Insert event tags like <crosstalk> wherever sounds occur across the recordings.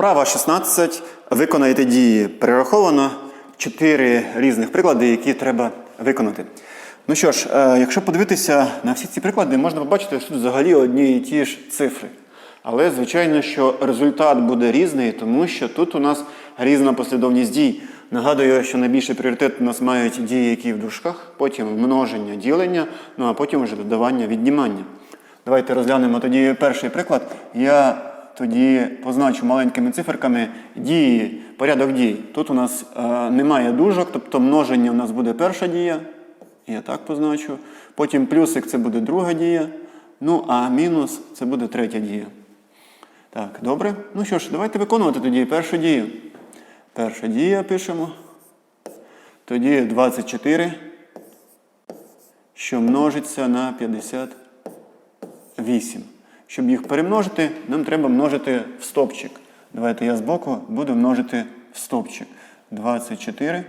Вправа 16. Виконайте дії. Перераховано 4 різних приклади, які треба виконати. Ну що ж, е, якщо подивитися на всі ці приклади, можна побачити, що тут взагалі одні і ті ж цифри. Але, звичайно, що результат буде різний, тому що тут у нас різна послідовність дій. Нагадую, що найбільший пріоритет у нас мають дії, які в дужках, потім множення, ділення, ну а потім вже додавання, віднімання. Давайте розглянемо тоді перший приклад. Я тоді позначу маленькими циферками дії, порядок дій. Тут у нас е, немає дужок, тобто множення у нас буде перша дія. Я так позначу. Потім плюсик це буде друга дія. Ну а мінус це буде третя дія. Так, добре. Ну що ж, давайте виконувати тоді першу дію. Перша дія пишемо. Тоді 24, що множиться на 58. Щоб їх перемножити, нам треба множити в стопчик. Давайте я збоку буду множити в стопчик. 24,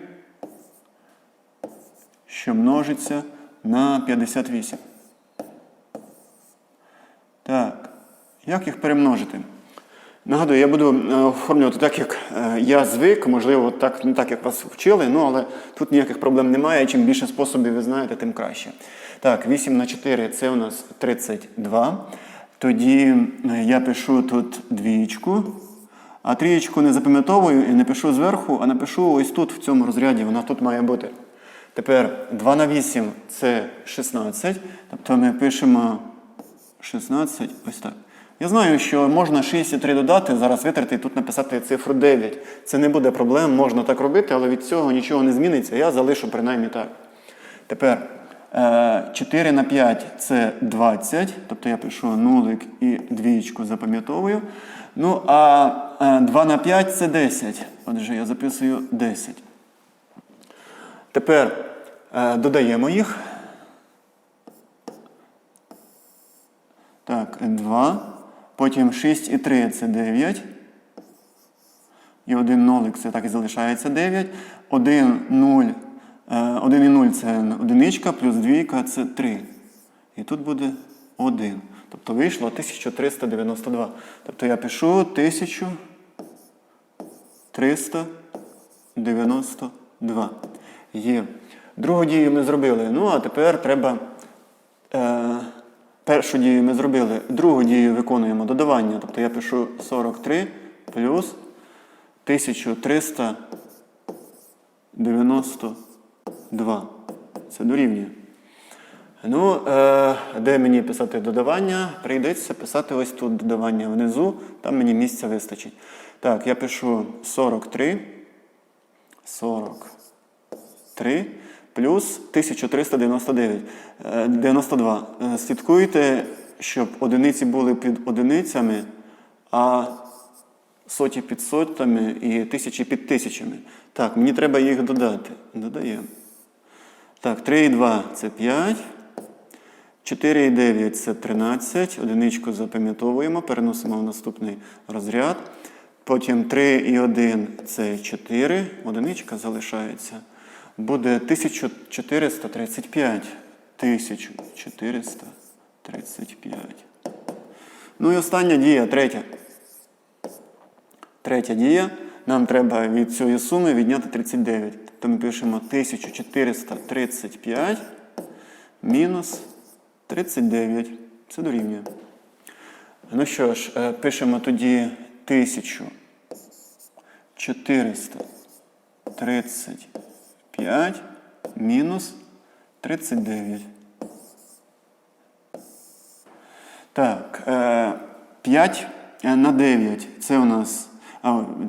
що множиться на 58. Так, як їх перемножити? Нагадую, я буду е, оформлювати так, як е, я звик, можливо, так, не так, як вас вчили, ну, але тут ніяких проблем немає. Чим більше способів ви знаєте, тим краще. Так, 8 на 4 це у нас 32. Тоді е, я пишу тут двічку, а трієчку не запам'ятовую і не пишу зверху, а напишу ось тут, в цьому розряді, вона тут має бути. Тепер 2 на 8 це 16. Тобто ми пишемо 16 ось так. Я знаю, що можна 63 додати, зараз витерти і тут написати цифру 9. Це не буде проблем, можна так робити, але від цього нічого не зміниться. Я залишу принаймні так. Тепер 4 на 5 це 20, тобто я пишу нулик і двічку запам'ятовую. Ну, а е, 2 на 5 це 10. Отже, я записую 10. Тепер е, додаємо їх. Так, 2. Потім 6 і 3 це 9. І 1 нолик це так і залишається 9. 1, 0, 1 і 0 це одиничка, плюс 2 це 3. І тут буде 1. Тобто вийшло 1392. Тобто я пишу 1392. Є. Другу дію ми зробили. Ну, а тепер треба. Е, Першу дію ми зробили, другу дію виконуємо додавання. Тобто я пишу 43 плюс 1392. Це дорівнює. Ну, е, де мені писати додавання? Прийдеться писати ось тут додавання внизу, там мені місця вистачить. Так, я пишу 43. 43 плюс 1399. Е, 92. Е, Слідкуйте, щоб одиниці були під одиницями, а соті під сотами і тисячі під тисячами. Так, мені треба їх додати. Додаємо. Так, 3 і 2 це 5. 4 і 9 це 13. Одиничку запам'ятовуємо, переносимо в наступний розряд. Потім 3 і 1 це 4. Одиничка залишається. Буде 1435. 1435. Ну і остання дія, третя. Третя дія. Нам треба від цієї суми відняти 39. Тобто ми пишемо 1435 мінус 39. Це дорівнює. Ну що ж, е, пишемо тоді 1435 мінус 39. Так, е, 5 на 9. Це у нас.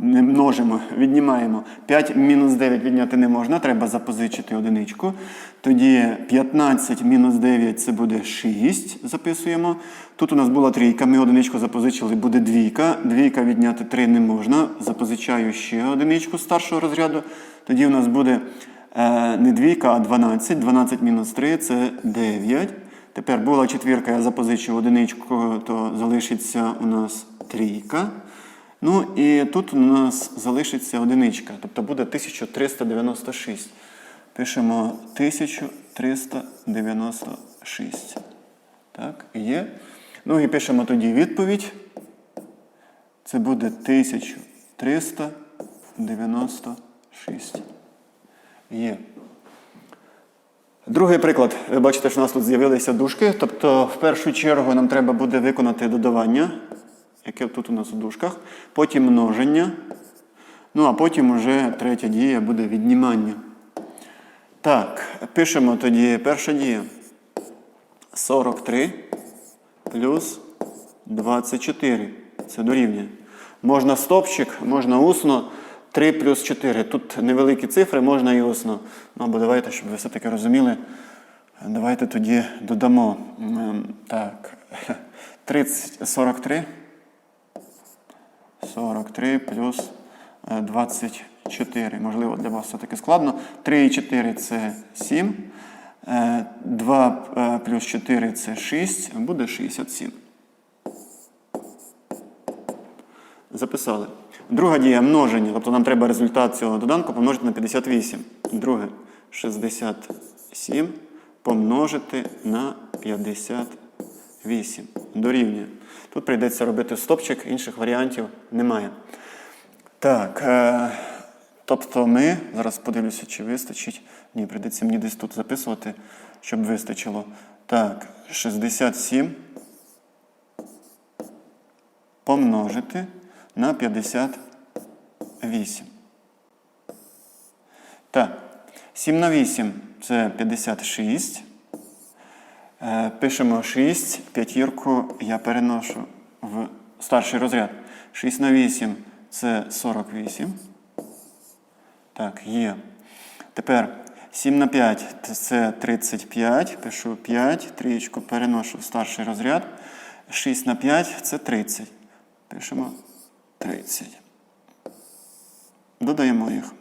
Не множимо, віднімаємо. 5 мінус 9 відняти не можна, треба запозичити одиничку. Тоді 15 мінус 9 це буде 6. Записуємо. Тут у нас була трійка, ми одиничку запозичили, буде двійка. Двійка відняти 3 не можна. Запозичаю ще одиничку старшого розряду. Тоді у нас буде е, не двійка, а 12. 12 мінус 3 це 9. Тепер була четвірка, я запозичив одиничку, то залишиться у нас трійка. Ну і тут у нас залишиться одиничка, тобто буде 1396. Пишемо 1396. Так, є. Ну і пишемо тоді відповідь. Це буде 1396. Є. Другий приклад. Ви бачите, що у нас тут з'явилися дужки. Тобто, в першу чергу нам треба буде виконати додавання, яке тут у нас у дужках, потім множення. Ну, а потім вже третя дія буде віднімання. Так, пишемо тоді перша дія. 43 плюс 24. Це дорівнює. Можна стопчик, можна усно. 3 плюс 4. Тут невеликі цифри, можна і усно. Ну, або давайте, щоб ви все-таки розуміли. Давайте тоді додамо. Ем, Так. <laughs> 30, 43. 43 плюс е, 24. Можливо, для вас все-таки складно. 3 і 4 це 7. Е, 2 е, плюс 4 це 6. Буде 67. Записали. Друга дія множення. Тобто нам треба результат цього доданку помножити на 58. Друге 67 помножити на 58. Дорівнює. Тут прийдеться робити стопчик, інших варіантів немає. Так. Е, тобто ми, зараз подивлюся, чи вистачить. Ні, прийдеться мені десь тут записувати, щоб вистачило. Так, 67 помножити на 58. Так, 7 на 8 це 56. Е, Пишемо 6, п'ятірку я переношу в старший розряд. 6 на 8 це 48. Так, є. Тепер 7 на 5 це 35. Пишу 5, трієчку переношу в старший розряд. 6 на 5 це 30. Пишемо 30. Додаємо їх.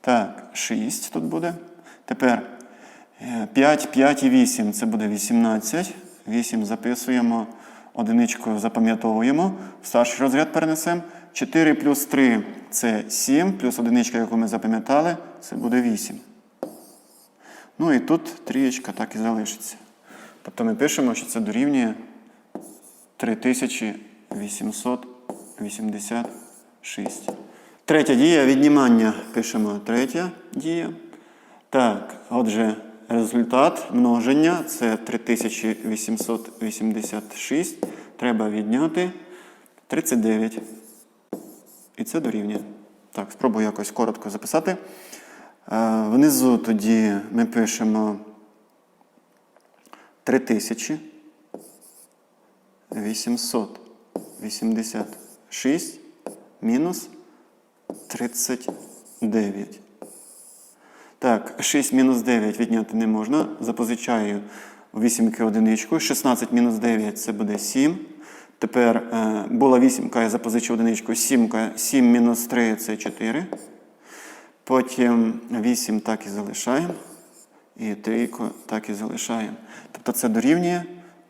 Так, 6 тут буде. Тепер 5, 5 і 8 це буде 18. 8 записуємо, одиничку запам'ятовуємо. В старший розряд перенесемо. 4 плюс 3 це 7, плюс одиничка, яку ми запам'ятали, це буде 8. Ну і тут трієчка так і залишиться. Тобто ми пишемо, що це дорівнює 3886. Третя дія віднімання. Пишемо третя дія. Так, отже, результат множення це 3886. Треба відняти 39. І це дорівнює. Так, спробую якось коротко записати. Е, Внизу тоді ми пишемо 3000. 886 мінус 39. Так, 6 мінус 9 відняти не можна. Запозичаю у вісімки одиничку. 16 мінус 9 це буде 7. Тепер е, була вісімка, я запозичив одиничку. 7, 7 мінус 3 це 4. Потім 8 так і залишаємо. І трійку так і залишаємо. Тобто це дорівнює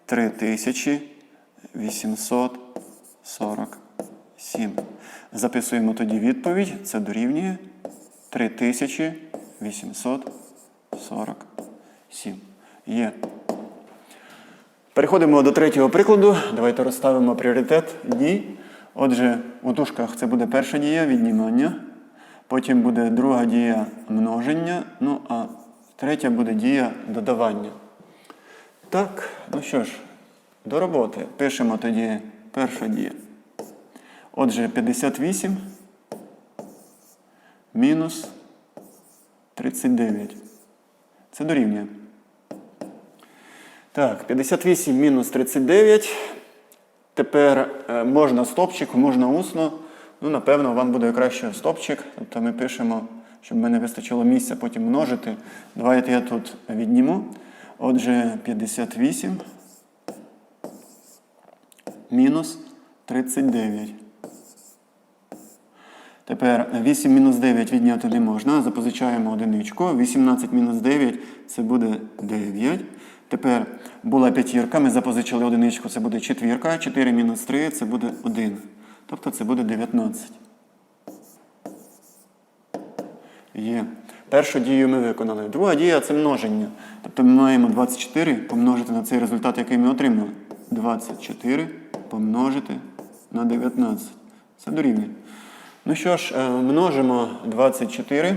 3847. Записуємо тоді відповідь. Це дорівнює 3847. Є. Переходимо до третього прикладу. Давайте розставимо пріоритет дій. Отже, у дужках це буде перша дія віднімання. Потім буде друга дія множення. Ну а третя буде дія додавання. Так, ну що ж, до роботи. Пишемо тоді перша дія. Отже, 58 мінус 39. Це дорівнює. Так, 58 мінус 39. Тепер е, можна стопчик, можна усно. Ну, напевно, вам буде краще стопчик. Тобто ми пишемо, щоб мене вистачило місця потім множити. Давайте я тут відніму. Отже, 58 мінус 39. Тепер 8 мінус 9 відняти не можна. Запозичаємо одиничку. 18 мінус 9 це буде 9. Тепер була п'ятірка, ми запозичили одиничку, це буде четвірка. 4 мінус 3 це буде 1. Тобто це буде 19. Є. Першу дію ми виконали. Друга дія це множення. Тобто ми маємо 24 помножити на цей результат, який ми отримали. 24 помножити на 19. Це дорівнює. Ну що ж, е, множимо 24.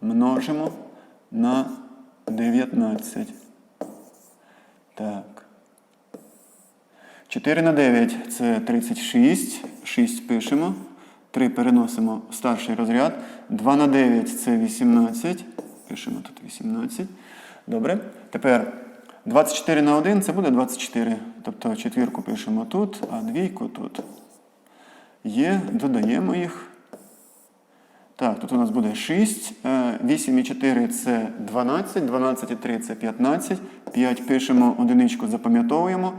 Множимо на 19. Так. 4 на 9 це 36. 6 пишемо. 3 переносимо в старший розряд. 2 на 9 це 18. Пишемо тут 18. Добре. Тепер 24 на 1 це буде 24. Тобто четвірку пишемо тут, а двійку тут. Є, додаємо їх. Так, тут у нас буде 6. 8 і 4 це 12, 12 і 3 це 15. 5 пишемо, одиничку запам'ятовуємо.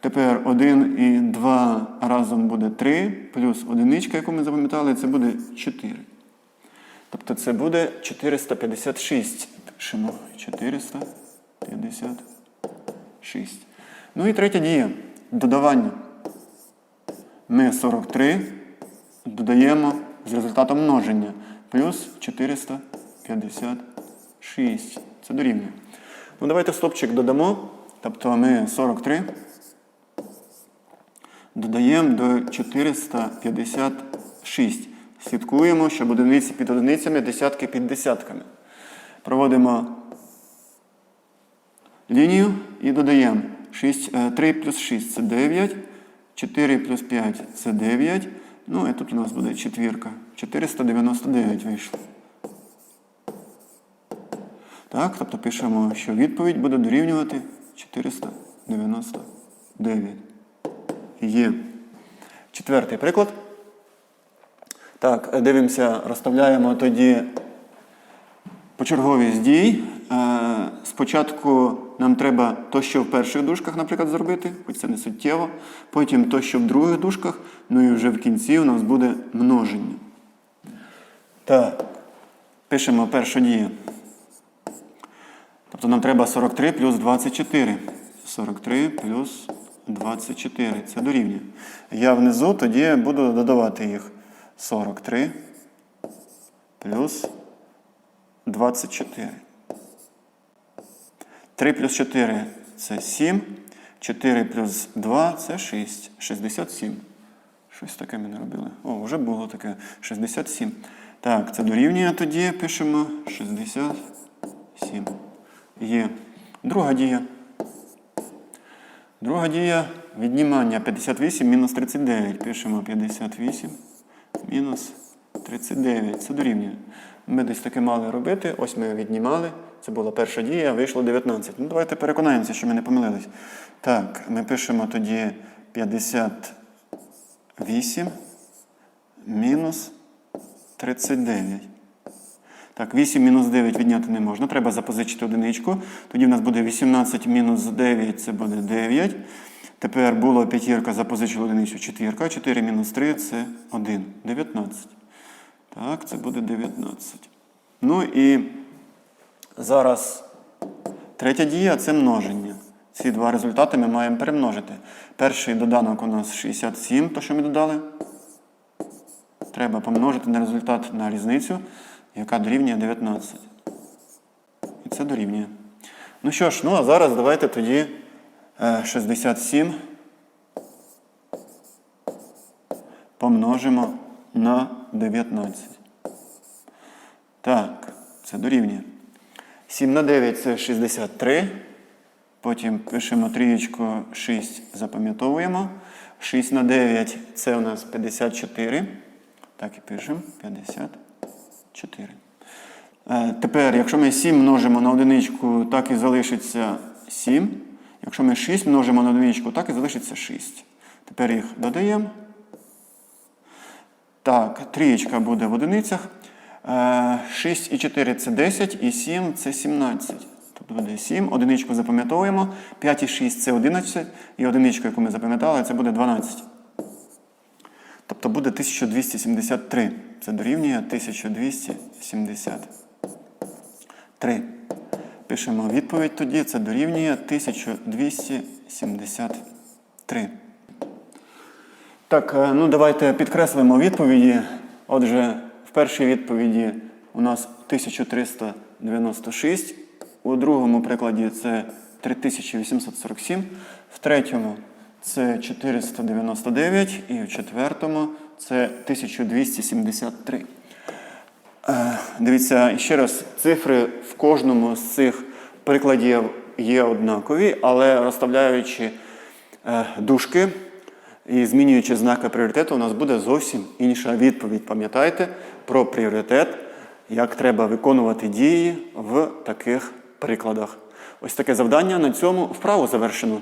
Тепер 1 і 2 разом буде 3, плюс одиничка, яку ми запам'ятали, це буде 4. Тобто це буде 456. Пишемо 456. Ну і третя дія. Додавання. Ми 43 додаємо з результатом множення. Плюс 456. Це дорівнює. Ну, давайте стопчик додамо. Тобто ми 43 додаємо до 456. Слідкуємо, щоб одиниці під одиницями, десятки під десятками. Проводимо лінію і додаємо 6, е, 3 плюс 6 це 9, 4 плюс 5 це 9. Ну і тут у нас буде четвірка. 499 вийшло. Так, тобто пишемо, що відповідь буде дорівнювати 499. Є. Четвертий приклад. Так, дивимося, розставляємо тоді почерговість дій. Спочатку нам треба то, що в перших дужках, наприклад, зробити, хоч це не суттєво. Потім то, що в других дужках, ну і вже в кінці у нас буде множення. Так, пишемо першу дію. Тобто нам треба 43 плюс 24. 43 плюс 24. Це дорівнює. Я внизу тоді буду додавати їх. 43 плюс 24. 3 плюс 4 це 7. 4 плюс 2 це 6. 67. Щось таке ми не робили. О, вже було таке. 67. Так, це дорівнює тоді пишемо 67. Є. Друга дія. Друга дія віднімання 58 мінус 39. Пишемо 58 мінус 39. Це дорівнює. Ми десь таке мали робити. Ось ми віднімали. Це була перша дія, вийшло 19. Ну, давайте переконаємося, що ми не помилились. Так, ми пишемо тоді 58 мінус 39. Так, 8 мінус 9 відняти не можна. Треба запозичити одиничку. Тоді в нас буде 18 мінус 9, це буде 9. Тепер було п'ятірка, запозичили одиницю четвірка. 4 мінус 3 це 1. 19. Так, це буде 19. Ну і зараз третя дія це множення. Ці два результати ми маємо перемножити. Перший доданок у нас 67, то що ми додали. Треба помножити на результат на різницю, яка дорівнює 19. І це дорівнює. Ну що ж, ну а зараз давайте тоді е, 67 помножимо на 19. Так, це дорівнює. 7 на 9 це 63. Потім пишемо трієчку 6, запам'ятовуємо. 6 на 9 це у нас 54. Так і пишемо 54. Е, Тепер, якщо ми 7 множимо на одиничку, так і залишиться 7. Якщо ми 6 множимо на одиничку, так і залишиться 6. Тепер їх додаємо. Так, трієчка буде в одиницях. Е, 6 і 4 це 10, і 7 це 17. Тобто буде 7, одиничку запам'ятовуємо. 5 і 6 це 11, і одиничку, яку ми запам'ятали, це буде 12. Тобто буде 1273. Це дорівнює 1273. Пишемо відповідь тоді, це дорівнює 1273. Так, е, ну давайте підкреслимо відповіді. Отже, першій відповіді у нас 1396, у другому прикладі це 3847, в третьому це 499 і в четвертому це 1273. Е, Дивіться, ще раз, цифри в кожному з цих прикладів є однакові, але розставляючи е, дужки і змінюючи знаки пріоритету, у нас буде зовсім інша відповідь. Пам'ятайте про пріоритет, як треба виконувати дії в таких прикладах. Ось таке завдання на цьому вправо завершено.